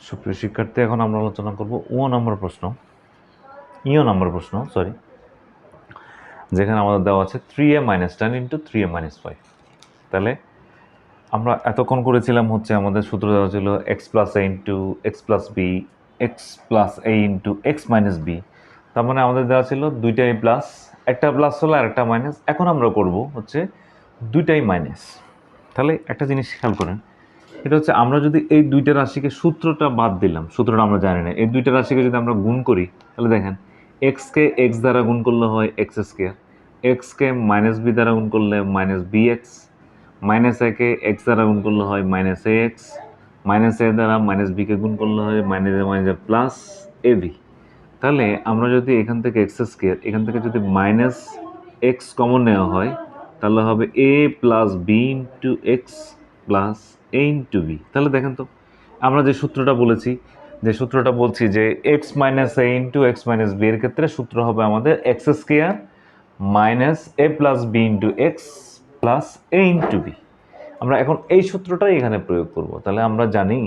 সুপ্রিয় শিক্ষার্থী, এখন আমরা আলোচনা করব ও নম্বর প্রশ্ন ইও নম্বর প্রশ্ন সরি যেখানে আমাদের দেওয়া আছে three A minus ten into three A minus five তাহলে আমরা এতক্ষণ করেছিলাম হচ্ছে আমাদের সূত্র দেওয়া ছিল X plus A into X plus B X plus A into X minus B তার মানে আমাদের দেওয়া ছিল দুইটাই প্লাস একটা প্লাস হলো আর একটা মাইনাস এখন আমরা করব হচ্ছে দুইটাই মাইনাস তাহলে একটা জিনিস খেয়াল করেন এটা হচ্ছে আমরা যদি এই দুইটা রাশিকে সূত্রটা বাদ দিলাম, সূত্রটা আমরা জানি না, এই দুইটা রাশিকে যদি আমরা গুণ করি, তাহলে দেখেন এক্সকে এক্স দ্বারা গুণ করলে হয় এক্স স্কোয়ার এক্সকে মাইনাস বি দ্বারা গুণ করলে মাইনাস বি এক্স মাইনাস একে এক্স দ্বারা গুণ করলে হয় minus A X minus A দ্বারা মাইনাস বিকে গুণ করলে হয় minus A minus plus A B তাহলে আমরা যদি এখান থেকে এক্স স্কোয়ার এখান থেকে যদি মাইনাস এক্স কমন নেওয়া হয়, তাহলে হবে A plus B into X plus A into B তাহলে দেখেন তো, আমরা যে সূত্রটা বলেছি, যে সূত্রটা বলছি যে X minus A into X minus B এর ক্ষেত্রে সূত্র হবে আমাদের X square minus A plus B into X plus A into B আমরা এখন এই সূত্রটাই এখানে প্রয়োগ করব। তাহলে আমরা জানি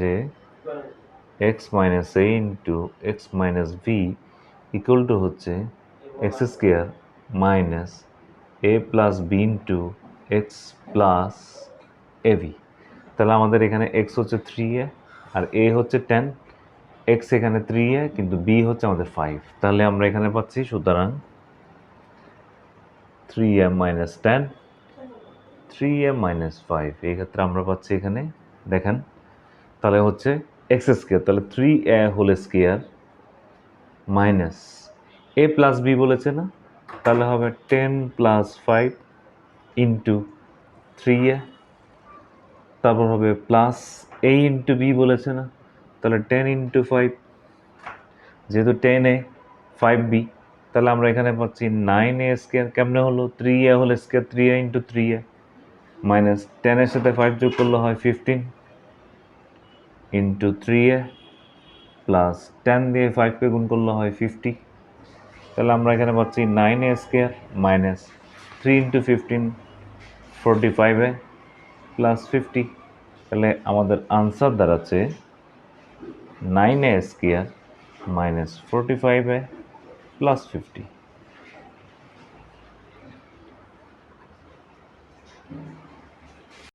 যে X minus A into X minus B equal to হচ্ছে square minus A plus B into X plus A B. তাহলে আমাদের এখানে এক্স হচ্ছে থ্রি এ আর এ হচ্ছে টেন এক্স এখানে থ্রি এ কিন্তু বি হচ্ছে আমাদের ফাইভ তাহলে আমরা এখানে পাচ্ছি সুতরাং three A minus ten three A minus five এই ক্ষেত্রে আমরা পাচ্ছি এখানে, দেখেন, তাহলে হচ্ছে এক্স স্কোয়ার। তাহলে three A whole square minus A plus B বলেছে না? তাহলে হবে ten plus five into three A. তারপর হবে প্লাস এ ইন্টু বি বলেছে না? তাহলে টেন ইন্টু ফাইভ যেহেতু টেন এ ফাইভ বি তাহলে আমরা এখানে পাচ্ছি নাইন এ স্কোয়ার কেমনে হলো? থ্রি এ হল square three A into three A minus টেনের সাথে ফাইভ যোগ করলে হয় fifteen into three A plus ten দিয়ে ফাইভকে গুণ করলে হয় ফিফটি তাহলে আমরা এখানে পাচ্ছি nine A square minus three into fifteen forty ফাইভে প্লাস ফিফটি তাহলে আমাদের আনসার দাঁড়াচ্ছে nine A square minus forty ফাইভে প্লাস ফিফটি